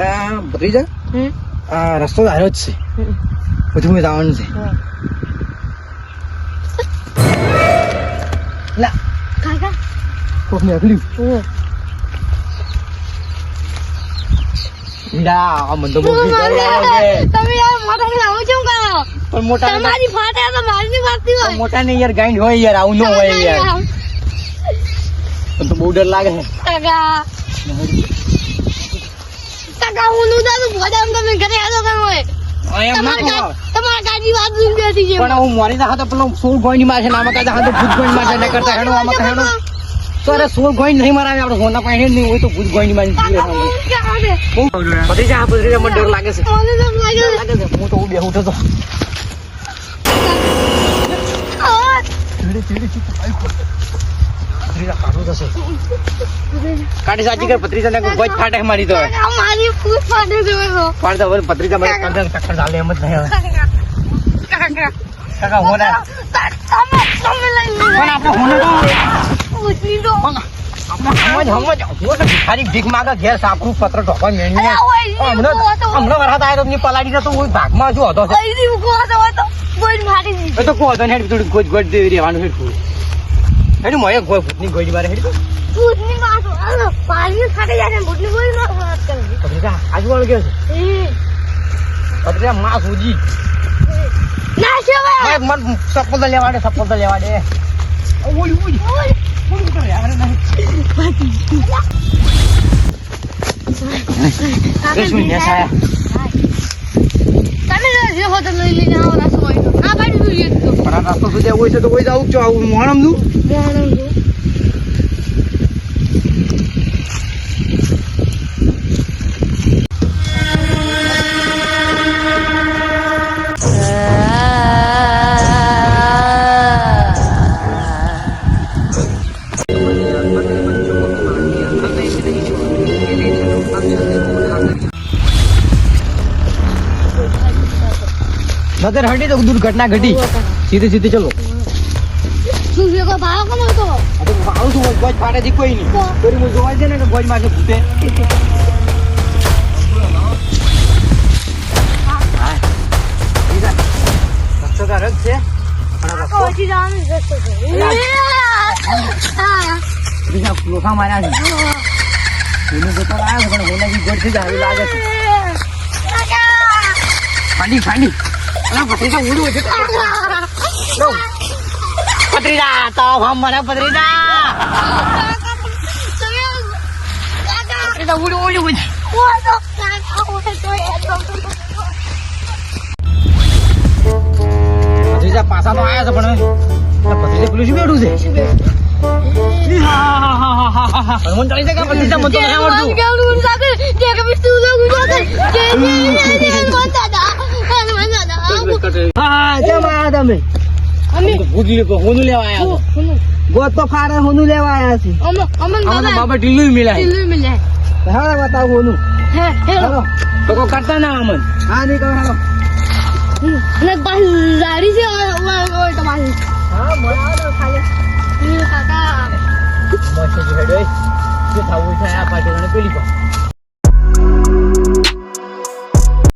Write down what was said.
ભત્રીજા આ રસ્તો હારો જ છે. બધું મેં જવાનું છે લા કાકા કોક ને અકલ્યું. આ મને તો. તમે યાર મોટા ને આવું કેમ કરો પણ મોટા તમારી ફાટે તો મારી હોય મોટા ને યાર ગાઈડ હોય યાર આવું ન હોય યાર તો બહુ ડર લાગે છે કાકા કાકા હું નું દાદુ ભોજામ તમે ઘરે આવો કેમ હોય. આ એમ ના તમારા કહો. ગા- તમારા ગાડી વાત દૂર બેઠી છે પણ હું મોરી તો પેલો સોળ ગોઈની છે ને આમાં કાંઈ તો ભૂત ગોઈની છે ને કરતા હેડો આમાં હેડો. તો અરે સોળ ગોઈન નહીં મારાવે આપણે સોના પાણી નહીં હોય તો ભૂત ગોઈની મારી આવે બધી જા બધી મને ડર લાગે છે. લાગે. હું તો ઉભે ઉઠો તો. ધીરે ધીરે ચૂપ કાઢું થશે. કાઢી સાચી કર પત્રીસા ને ગોજ ફાટે મારી તો. મારી ફૂટ ફાટે છે તો પાડતા હવે પત્રીજા મારે કાઢે ટક્કર ચાલે એમ જ નહીં હવે. કાકા. કાકા હોના. તમે તમે લઈ લો પણ આપણે હોને તો તો તો ભાગમાં શું હતો? છે તો કોઈ મારી દીધી. એ તો કહો તો ને થોડું ગોજ ગોજ દેવી રહેવાનું હેડ થોડું હેડ મોય ગોય ભૂતની ગોજી મારે હેડ ભૂતની માથું પાણી ખાતે જાય ને ના વાત કરે. કેવું છે? એ, પત્રીજા માં સૂજી. ના છે હવે. મને સપોલ લેવા દે સપોલ લેવા દે ઓય ઓય ઓય, યાર ને સાયા તમે જે હોટલ લઈ લઈને આવો ના સમય તો. જોઈએ તો પણ આ રસ્તો સુધી હોય છે તો કોઈ જાવું છો આવું મોણમનું મોહનમ જો નજર હટી તો દુર્ઘટના ઘટી સીધી સીધી ચલો જે કો ભાવ કમ હતો આ તો ગોજ ફાટે કોઈ નહીં તો હું જોવા છે ને કે ગોજમાં છે ભૂતે રજ છે લોખા માર્યા છે એનું તો આવ્યો પણ હોના બી જ આવી લાગે છે ફાંડી ફાંડી છે લો તો હમ મને ઉડું પાછા તો આવ્યા છે પણ પેલું શું બેઠું છે? મને તો નહીં આવડતું. હા કેમ આયા તમે. ભૂત લે હોનું લેવા આયા છો. ગોત તો ફારે હોનું લેવા આયા છે. આમાં બાબા ઢીલું મિલાય. હા બતાવો હોનું. હાલો. તો કો કરતા ના અમન. હા નહીં કહો હાલો ગાડી છે તમારી. હા બોલાવો ખાલી. કાકા મસ્ત હેડે જે થાવું છે આ પાટી અને પેલી પા